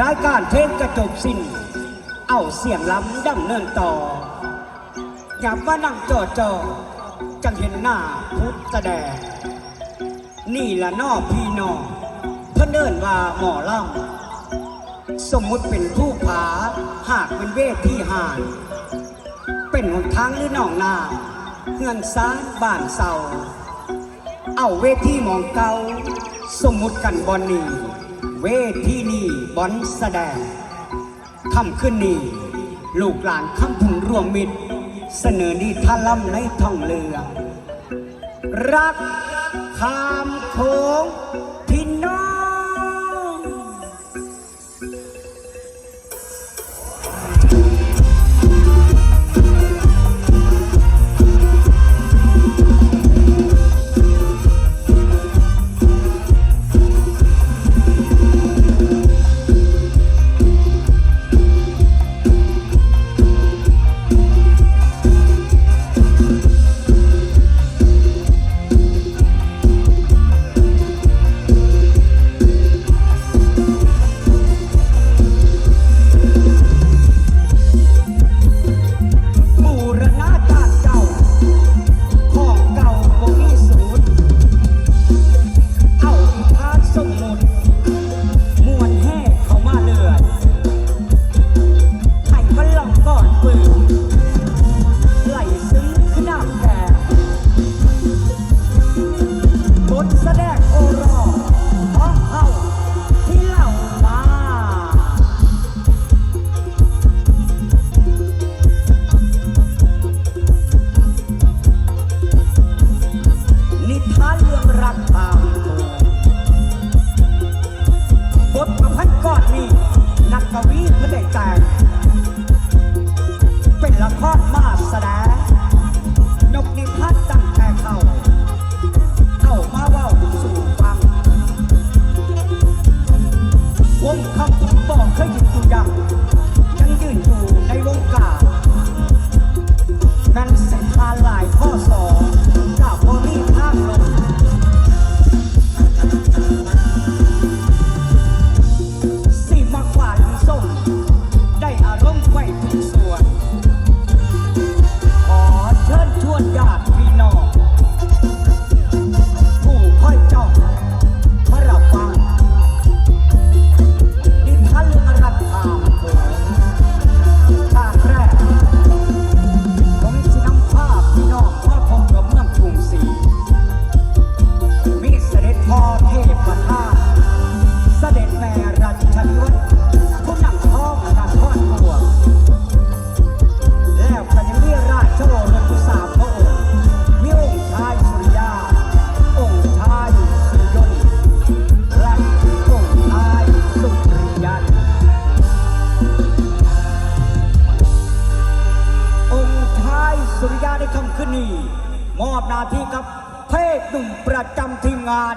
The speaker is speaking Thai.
รายการเทนกระจบสิ้น เอาเสียงล้ำดำเนินต่อ อย่ามานั่งจอจอจังเห็นหน้าพุทธแสดง นี่ละนอพี่นองเพื่อนเดินว่าหมอล่ำสมมุติเป็นผู้ผาหากเป็นเวทที่หาน เป็นหนทางหรือหนองนาเฮือนซ้านบ้านเศร้าเอาเวทีมองเกาสมมุติกันบอนนี่ เวทีนี้บอนแสดงคำขึ้นนี้ ลูกหลานคำพุนรวมมิตร เสนอดีทาล่ำในท่องเรือ รักขามโค้ง ญชวนญาติ สุริยาในคำขึ้นนี้ มอบหน้าที่กับเทพหนุ่มประจำทีมงาน